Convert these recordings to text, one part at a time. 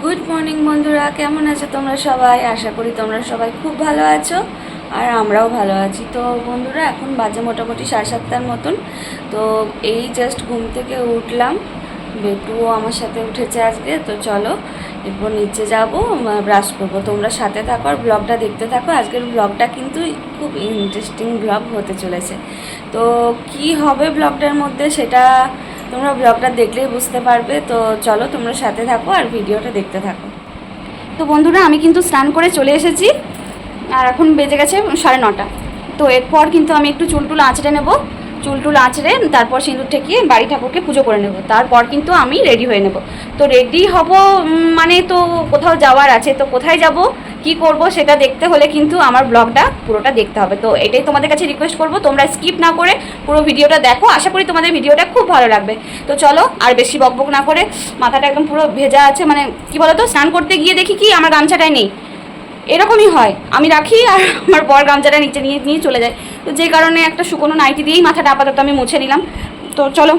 Good morning বন্ধুরা। কেমন আছো তোমরা সবাই? আশা করি তোমরা সবাই খুব ভালো আছো আর আমরাও ভালো আছি। তো বন্ধুরা, এখন বাজে মোটামুটি সাড়ে সাতটার মতন। তো এই জাস্ট ঘুম থেকে উঠলাম। বেটুও আমার সাথে উঠেছে আজকে। তো চলো, এরপর নিচে যাব ব্রাশ করব। তোমরা সাথে থাকো আর ব্লগটা দেখতে থাকো। আজকের ব্লগটা কিন্তু খুব ইন্টারেস্টিং ব্লগ হতে চলেছে। তো কি হবে ব্লগটার মধ্যে সেটা তোমরা ব্লগটা দেখলেই বুঝতে পারবে। তো চলো তোমরা সাথে থাকো আর ভিডিওটা দেখতে থাকো। তো বন্ধুরা, আমি কিন্তু স্নান করে চলে এসেছি। আর এখন বেজে গেছে সাড়ে নটা। তো এরপর কিন্তু আমি একটু চুল টুল আঁচড়ে নেব। চুল টুল আঁচড়ে তারপর সিঁদুর ঠেকিয়ে বাড়ি ঠাকুরকে পুজো করে নেব। তারপর কিন্তু আমি রেডি হয়ে নেব। তো রেডি হব মানে তো কোথাও যাওয়ার আছে, তো কোথায় যাব, কি করব সেটা দেখতে হলে কিন্তু আমার ব্লগটা পুরোটা দেখতে হবে। তো এটাই তোমাদের কাছে রিকোয়েস্ট করব, তোমরা স্কিপ না করে পুরো ভিডিওটা দেখো। আশা করি তোমাদের ভিডিওটা খুব ভালো লাগবে। তো চলো, আর বেশি বকবক না করে, মাথাটা একদম পুরো ভেজা আছে মানে কি বলো তো স্নান করতে গিয়ে দেখি কি আমার গামছাটাই নেই। এরকমই হয়। আমি রাখি আর আমার বর গামছাটা নিচে নিয়ে নিয়ে চলে যায়। তো যে কারণে একটা শুকনো নাইটি দিয়েই মাথাটা আপাতত আমি মুছে নিলাম। তো চলো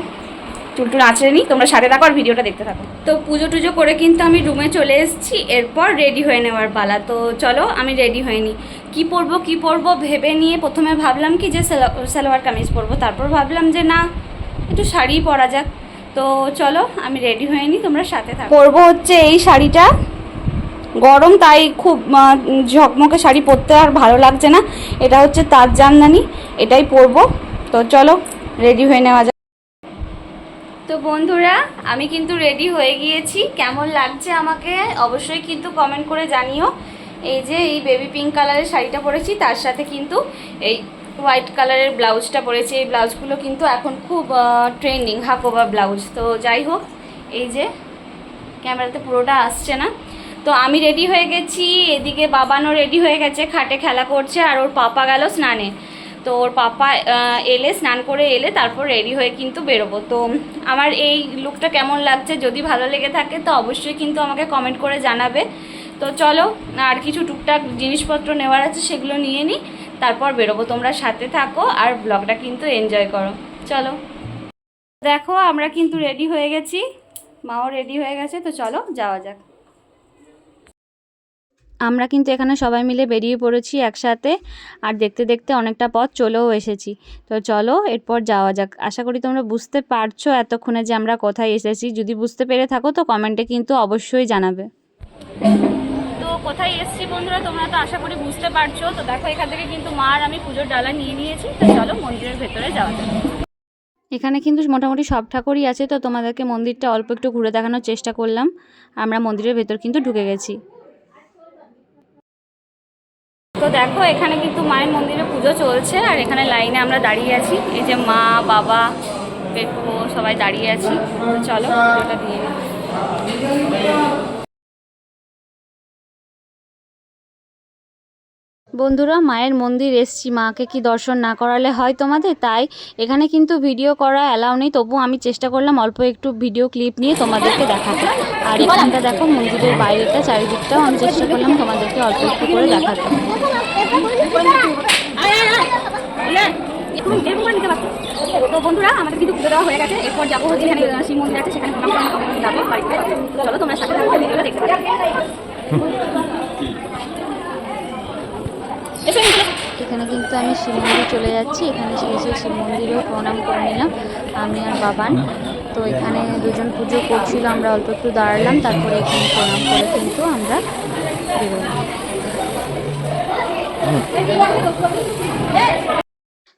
চুল টুল আঁচড়ে নিই। তোমরা সাথে থাকো আর ভিডিওটা দেখতে থাকো। তো পুজো টুজো করে কিন্তু আমি রুমে চলে এসেছি। এরপর রেডি হয়ে নেওয়ার পালা। তো চলো আমি রেডি হয়ে নিই। কী পরবো কী পরবো ভেবে নিয়ে প্রথমে ভাবলাম কি যে সালো- সালোয়ার কামিজ পরবো। তারপর ভাবলাম যে না একটু শাড়ি পরা যাক। তো চলো আমি রেডি হয়ে নিই। তোমরা সাথে থাকো। পরবো হচ্ছে এই শাড়িটা। গরম, তাই খুব ঝকমকে শাড়ি পরতে আর ভালো লাগছে না। এটা হচ্ছে তার জামদানি, এটাই পরবো। তো চলো রেডি হয়ে নেওয়া যাক। তো বন্ধুরা, আমি কিন্তু রেডি হয়ে গিয়েছি। কেমন লাগছে আমাকে অবশ্যই কিন্তু কমেন্ট করে জানিও। এই যে, এই বেবি পিঙ্ক কালারের শাড়িটা পরেছি, তার সাথে কিন্তু এই হোয়াইট কালারের ব্লাউজটা পরেছি। এই ব্লাউজগুলো কিন্তু এখন খুব ট্রেন্ডিং ওভার ব্লাউজ তো যাই হোক, এই যে ক্যামেরাতে পুরোটা আসছে না। তো আমি রেডি হয়ে গেছি, এদিকে বাবানও রেডি হয়ে গেছে, খাটে খেলা করছে আর ওর পাপা গেল স্নানে। তো ওর পাপা এলে, স্নান করে এলে তারপর রেডি হয়ে কিন্তু বেরোবো। তো আমার এই লুকটা কেমন লাগছে, যদি ভালো লেগে থাকে তো অবশ্যই কিন্তু আমাকে কমেন্ট করে জানাবে। তো চলো, আর কিছু টুকটাক জিনিসপত্র নেওয়ার আছে সেগুলো নিয়ে নিই তারপর বেরোবো। তোমরা সাথে থাকো আর ব্লগটা কিন্তু এনজয় করো। চলো। দেখো, আমরা কিন্তু রেডি হয়ে গেছি। মাও রেডি হয়ে গেছে, তো চলো, যাওয়া যাক। আমরা কিন্তু এখানে সবাই মিলে বেরিয়ে পড়েছি একসাথে আর দেখতে দেখতে অনেকটা পথ চলেও এসেছি। তো চলো এরপর যাওয়া যাক। আশা করি তোমরা বুঝতে পারছ এতক্ষণে যে আমরা কোথায় এসেছি। যদি বুঝতে পেরে থাকো তো কমেন্টে কিন্তু অবশ্যই জানাবে। তো কোথায় এসেছি বন্ধুরা? তোমরা তো আশা করি বুঝতে পারছ। তো দেখো এখান থেকে কিন্তু মা আর আমি পুজোর ডালা নিয়ে নিয়েছি। তো চলো মন্দিরের ভেতরে যাওয়া যাক। এখানে কিন্তু মোটামুটি সব ঠাকুরই আছে। তো তোমাদেরকে মন্দিরটা অল্প একটু ঘুরে দেখানোর চেষ্টা করলাম। আমরা মন্দিরের ভেতর কিন্তু ঢুকে গেছি। তো দেখো, এখানে কিন্তু মায়ের মন্দিরে পুজো চলছে আর এখানে লাইনে আমরা দাঁড়িয়ে আছি এই যে মা, বাবা পেটু সবাই দাঁড়িয়ে আছি চলো, পুজোটা দিয়ে। বন্ধুরা মায়ের মন্দির এসছি। মাকে কি দর্শন না করালে হয় তোমাদের? তাই এখানে কিন্তু ভিডিও করা অ্যালাউ নেই। তবু আমি চেষ্টা করলাম অল্প একটু ভিডিও ক্লিপ নিয়ে তোমাদেরকে দেখাতে। আর এখানটা দেখো মন্দিরের বাইরেটা চারিদিকটাও আমি চেষ্টা করলাম তোমাদেরকে অল্প একটু করে দেখাতে। তো বন্ধুরা আমাদের কিন্তু পুজো দেওয়া হয়ে গেছে। এরপর যাব হচ্ছে এখানে শিব মন্দির আছে সেখানে যাব বাড়িতে। চলো তোমরা সাথে দেখতে এখানে কিন্তু আমি শিব মন্দির চলে যাচ্ছি। এখানে এসে শিব মন্দিরেও প্রণাম করে নিলাম, আমি আর বাবান। তো এখানে দুজন পুজো করছিল, আমরা অল্প একটু দাঁড়ালাম, তারপরে এখানে প্রণাম করে কিন্তু আমরা বেরোলাম।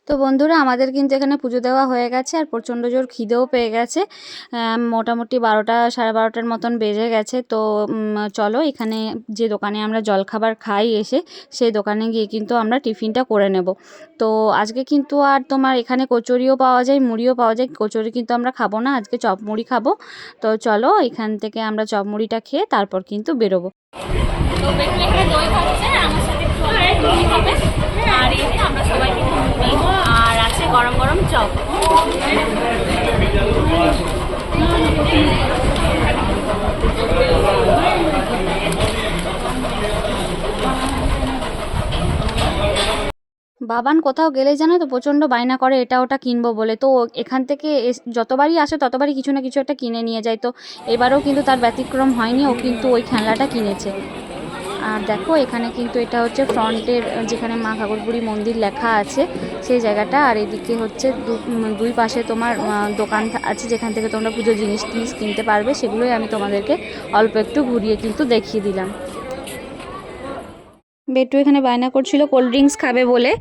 তো বন্ধুরা, আমাদের কিন্তু এখানে পুজো দেওয়া হয়ে গেছে আর প্রচণ্ড জোর খিদেও পেয়ে গেছে। মোটামুটি বারোটা, সাড়ে বারোটার মতন বেজে গেছে। তো চলো এখানে যে দোকানে আমরা জলখাবার খাই এসে, সেই দোকানে গিয়ে কিন্তু আমরা টিফিনটা করে নেব। তো, আজকে কিন্তু আর তোমার এখানে কচুরিও পাওয়া যায়, মুড়িও পাওয়া যায়। কচুরি কিন্তু আমরা খাব না, আজকে চপ মুড়ি খাব। তো, চলো এখান থেকে আমরা চপ মুড়িটা খেয়ে তারপর কিন্তু বেরোবো। আর আছে গরম গরম চপ। বাবান, কোথাও গেলে জানো তো প্রচণ্ড বায়না করে, এটা ওটা কিনবো বলে। তো এখান থেকে যতবারই আসে ততবারই কিছু না কিছু একটা কিনে নিয়ে যায়। তো এবারেও কিন্তু তার ব্যতিক্রম হয়নি, ও কিন্তু ওই খেলনাটা কিনেছে। আর দেখো, এখানে কিন্তু এটা হচ্ছে ফ্রন্টের, যেখানে মা কাকরপুরি মন্দির লেখা আছে, সেই জায়গাটা। আর এদিকে হচ্ছে দুই পাশে তোমার দোকান আছে, যেখান থেকে তোমরা পুজো জিনিস টিনিস কিনতে পারবে, সেগুলোই আমি তোমাদেরকে অল্প একটু ঘুরিয়ে কিন্তু দেখিয়ে দিলাম। বেটু এখানে বায়না করছিল কোল্ড ড্রিঙ্কস খাবে বলে।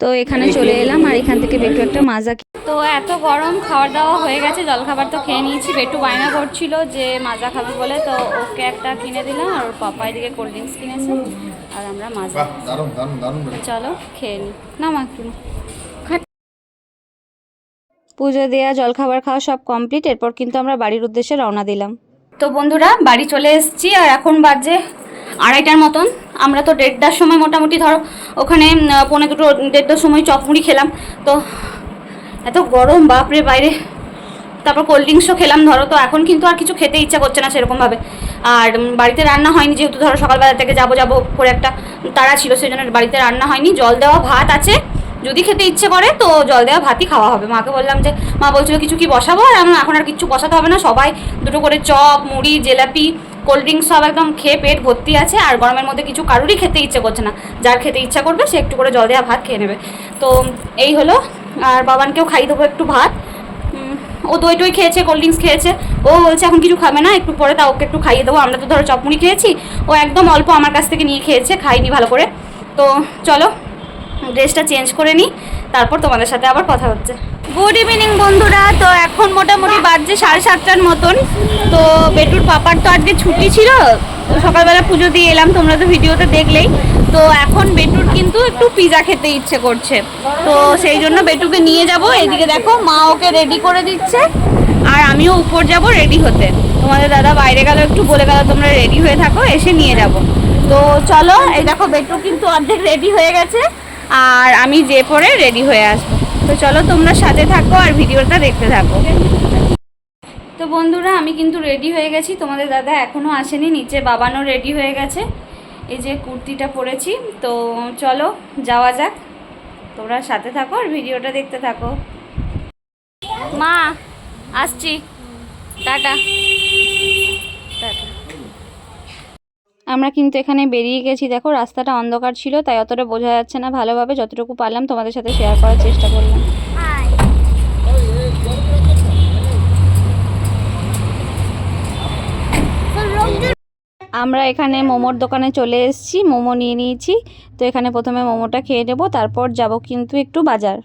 তো এখানে চলে এলাম আর এখান থেকে বেটু একটা মাজা তো এত গরম খাওয়া দাওয়া হয়ে গেছে জলখাবার তো খেয়ে নিয়েছি। বেটু বায়না করছিল যে মাজা খাবে বলে তো ওকে একটা কিনে দিলাম আর ওর পাপা এদিকে কোল্ড ড্রিঙ্কস কিনেছে। আর আমরা মাজা। চলো খেয়ে নিই না। মা একটু। পুজো দেওয়া জলখাবার খাওয়া সব কমপ্লিট এরপর কিন্তু আমরা বাড়ির উদ্দেশ্যে রওনা দিলাম। তো বন্ধুরা বাড়ি চলে এসেছি আর এখন বাজে আড়াইটার মতন। আমরা তো দেড়টার সময় মোটামুটি ধরো ওখানে পৌনে দুটো, দেড়টার সময় চপমুড়ি খেলাম। তো এত গরম, বাপরে বাইরে। তারপর কোল্ড ড্রিঙ্কসও খেলাম, ধরো তো এখন কিন্তু আর কিছু খেতে ইচ্ছা করছে না সেরকমভাবে। আর বাড়িতে রান্না হয়নি, যেহেতু ধরো সকালবেলা থেকে যাব যাব করে একটা তারা ছিল সেই জন্য বাড়িতে রান্না হয়নি। জল দেওয়া ভাত আছে, যদি খেতে ইচ্ছে করে তো জল দেওয়া ভাতই খাওয়া হবে। মাকে বললাম যে, মা বলছিল কিছু কি বসাবো? আর এখন আর কিছু বসাতে হবে না, সবাই দুটো করে চপ, মুড়ি, জিলাপি কোল্ড ড্রিঙ্কস সব একদম খেয়ে পেট ভর্তি আছে আর গরমের মধ্যে কিছু কারোরই খেতে ইচ্ছে করছে না। যার খেতে ইচ্ছা করবে, সে একটু করে জল দেওয়া ভাত খেয়ে নেবে। তো এই হলো, আর বাবানকেও খাইয়ে দেবো একটু ভাত। ও দই টই খেয়েছে, কোল্ড ড্রিঙ্কস খেয়েছে। ও বলছে, এখন কিছু খাবে না, একটু পরে তা ওকে একটু খাইয়ে দেবো। আমরা তো ধরো চপমুড়ি খেয়েছি। ও একদম অল্প আমার কাছ থেকে নিয়ে খেয়েছে, খাইনি ভালো করে। তো চলো, ড্রেসটা চেঞ্জ করে নিই। তারপর তোমাদের সাথে আবার কথা হচ্ছে। গুড ইভিনিং বন্ধুরা। তো এখন মোটামুটি বাজছে সাড়ে সাতটার মতন। তো বেটুর পাপার তো আজকে ছুটি ছিল। সকালবেলা পুজো দিয়ে এলাম, তোমরা তো ভিডিওতে দেখলেই। তো এখন বেটুর কিন্তু একটু পিজা খেতে ইচ্ছে করছে। তো সেই জন্য বেটুকে নিয়ে যাব। এদিকে দেখো, মা ওকে রেডি করে দিচ্ছে। আর আমিও উপর যাব রেডি হতে। তোমাদের দাদা বাইরে গেল, একটু বলে গেল, তোমরা রেডি হয়ে থাকো, এসে নিয়ে যাব। তো চলো, এই দেখো বেটু কিন্তু অর্ধেক রেডি হয়ে গেছে। আর আমি যে পরে রেডি হয়ে আসব। তো চলো তোমরা সাথে থাকো আর ভিডিওটা দেখতে থাকো। তো বন্ধুরা, আমি কিন্তু রেডি হয়ে গেছি। তোমাদের দাদা এখনও আসেনি, নিচে বাবানও রেডি হয়ে গেছে। এই যে কুর্তিটা পরেছি। তো চলো, যাওয়া যাক। তোমরা সাথে থাকো আর ভিডিওটা দেখতে থাকো। মা, আসছি। টাটা। আমরা কিন্তু এখানে বেরিয়ে গেছি। দেখো, রাস্তাটা অন্ধকার ছিল, তাই অতটা বোঝা যাচ্ছে না। ভালোভাবে যতটুকু পারলাম, তোমাদের সাথে শেয়ার করার চেষ্টা করলাম। আমরা এখানে মোমোর দোকানে চলে এসেছি, মোমো নিয়ে নিয়েছি। তো এখানে প্রথমে মোমোটা খেয়ে নেব, তারপর যাব কিন্তু একটু বাজার।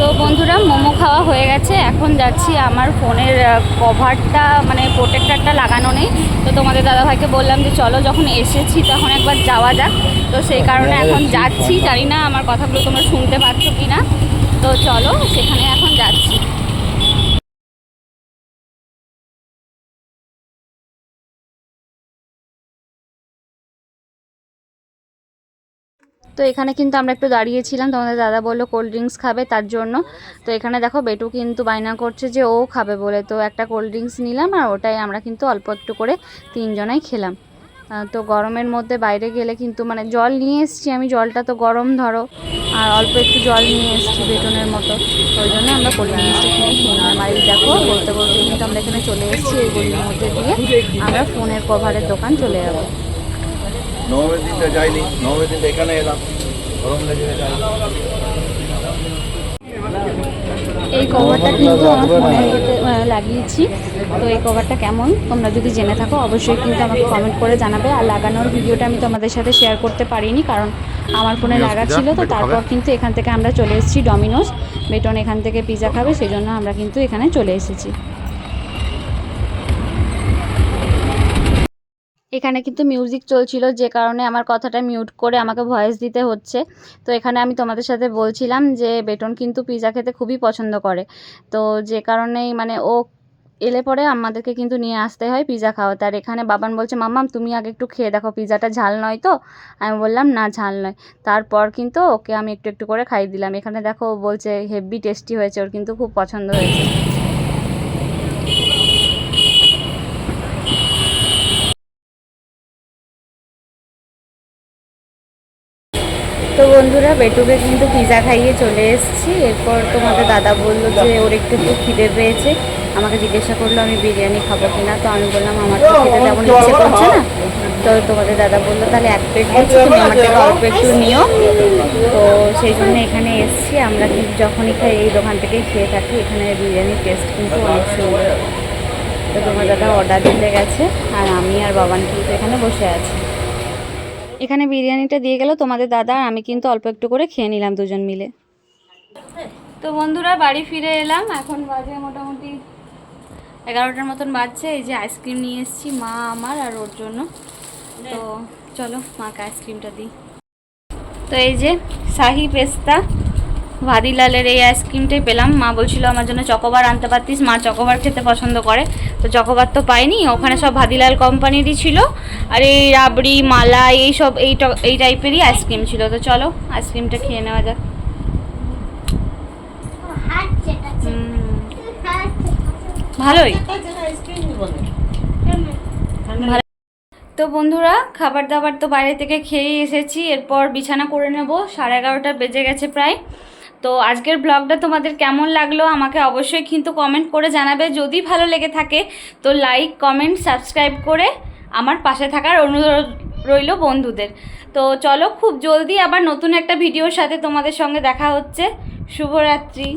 তো বন্ধুরা মোমো খাওয়া হয়ে গেছে। এখন যাচ্ছি আমার ফোনের কভারটা মানে প্রোটেক্টারটা লাগানো নেই। তো তোমাদের দাদাভাইকে বললাম যে চলো যখন এসেছি তখন একবার যাওয়া যাক। তো সেই কারণে এখন যাচ্ছি। জানি না আমার কথাগুলো তোমরা শুনতে পাচ্ছ কি না তো চলো সেখানে এখন যাচ্ছি। তো এখানে কিন্তু আমরা একটু দাঁড়িয়েছিলাম, তোমাদের দাদা বলল কোল্ড ড্রিঙ্কস খাবে তার জন্য। তো এখানে দেখো বেটু কিন্তু বায়না করছে যে ও খাবে বলে। তো একটা কোল্ড ড্রিঙ্কস নিলাম আর ওটাই আমরা কিন্তু অল্প একটু করে তিনজনাই খেলাম। তো গরমের মধ্যে বাইরে গেলে কিন্তু মানে জল নিয়ে এসেছি আমি, জলটা তো গরম ধরো। আর অল্প একটু জল নিয়ে এসেছি বেটনের মতো। ওই জন্য আমরা কোল্ড ড্রিঙ্কসটা কিনে খেয়ে নিলাম। আর এই দেখো বলতে বলতে কিন্তু আমরা এখানে চলে এসেছি এই গলির মধ্যে দিয়ে। আমরা ফোনের কভারের দোকান চলে যাব। নবমীর দিনটা যাইনি নবমীর দিনটা এখানে এলাম গরম লেগে এই কভারটা কিন্তু আমার ফোনের লাগিয়েছি। তো এই কভারটা কেমন? তোমরা যদি জেনে থাকো অবশ্যই কিন্তু আমাকে কমেন্ট করে জানাবে। আর লাগানোর ভিডিওটা আমি তোমাদের সাথে শেয়ার করতে পারিনি কারণ আমার ফোনে লাগা ছিল। তো তারপর কিন্তু এখান থেকে আমরা চলে এসেছি ডমিনোস বেটন এখান থেকে পিজা খাবে সেই জন্য আমরা কিন্তু এখানে চলে এসেছি। এখানে কিন্তু মিউজিক চলছিল, যে কারণে আমার কথাটা মিউট করে আমাকে ভয়েস দিতে হচ্ছে। তো এখানে আমি তোমাদের সাথে বলছিলাম যে, বেটন কিন্তু পিৎজা খেতে খুবই পছন্দ করে। তো যে কারণেই মানে ও এলে পরে আমাদেরকে কিন্তু নিয়ে আসতে হয় পিৎজা খাওয়াতে। আর এখানে বাবান বলছে, মাম্মাম, তুমি আগে একটু খেয়ে দেখো পিৎজাটা ঝাল নয় তো? আমি বললাম, না, ঝাল নয়। তারপর কিন্তু ওকে আমি একটু একটু করে খাইয়ে দিলাম। এখানে দেখো বলছে হেভি টেস্টি হয়েছে, ওর কিন্তু খুব পছন্দ হয়েছে। বন্ধুরা, বেটুকে কিন্তু পিজা খাইয়ে চলে এসেছি। এরপর তোমাদের দাদা বলল যে, ওর একটু একটু খিদে পেয়েছে। আমাকে জিজ্ঞাসা করল, আমি বিরিয়ানি খাব কিনা? তো আমি বললাম, আমার তো খেতে তেমন ইচ্ছে করছে না। তো তোমাদের দাদা বলল, তাহলে এক প্লেট দিচ্ছি, তুমি আমার থেকে অল্প একটু নিও। তো সেই জন্য এখানে এসেছি। আমরা কিন্তু যখনই খাই, এই দোকান থেকেই খেয়ে থাকি। এখানে বিরিয়ানির টেস্ট কিন্তু অনেক সুন্দর। তো তোমার দাদা অর্ডার দিতে গেছে, আর আমি আর বাবান কিন্তু এখানে বসে আছি। এখানে বিরিয়ানিটা দিয়ে গেল তোমাদের দাদা আর আমি কিন্তু অল্প একটু করে খেয়ে নিলাম দুজন মিলে। তো বন্ধুরা বাড়ি ফিরে এলাম, এখন বাজে মোটামুটি এগারোটার মতন বাজছে, এই যে আইসক্রিম নিয়ে এসেছি মা আমার আর ওর জন্য। তো চলো মাকে আইসক্রিমটা দিই। তো এই যে শাহি পেস্তা ভাদিলালের এই আইসক্রিমটাই পেলাম। মা বলছিল, আমার জন্য চকোবার আনতে পারতিস। মা চকোবার খেতে পছন্দ করে। তো চকোবার তো পাইনি। ওখানে সব ভাদিলাল কোম্পানিরই ছিল। আর এই রাবড়ি, মালা, এই সব, এই এই টাইপেরই আইসক্রিম ছিল। তো চলো আইসক্রিমটা খেয়ে নেওয়া যাক। ভালোই। ভালো তো বন্ধুরা খাবার দাবার তো বাইরে থেকে খেয়ে এসেছি। এরপর বিছানা করে নেব। সাড়ে এগারোটা বেজে গেছে প্রায়। তো আজকের ব্লগটা তোমাদের কেমন লাগল আমাকে অবশ্যই কিন্তু কমেন্ট করে জানাবে। যদি ভালো লেগে থাকে, তো লাইক কমেন্ট সাবস্ক্রাইব করে আমার পাশে থাকার অনুরোধ রইল বন্ধুদের। তো চলো খুব জলদি আবার নতুন একটা ভিডিওর সাথে তোমাদের সঙ্গে দেখা হচ্ছে। শুভরাত্রি।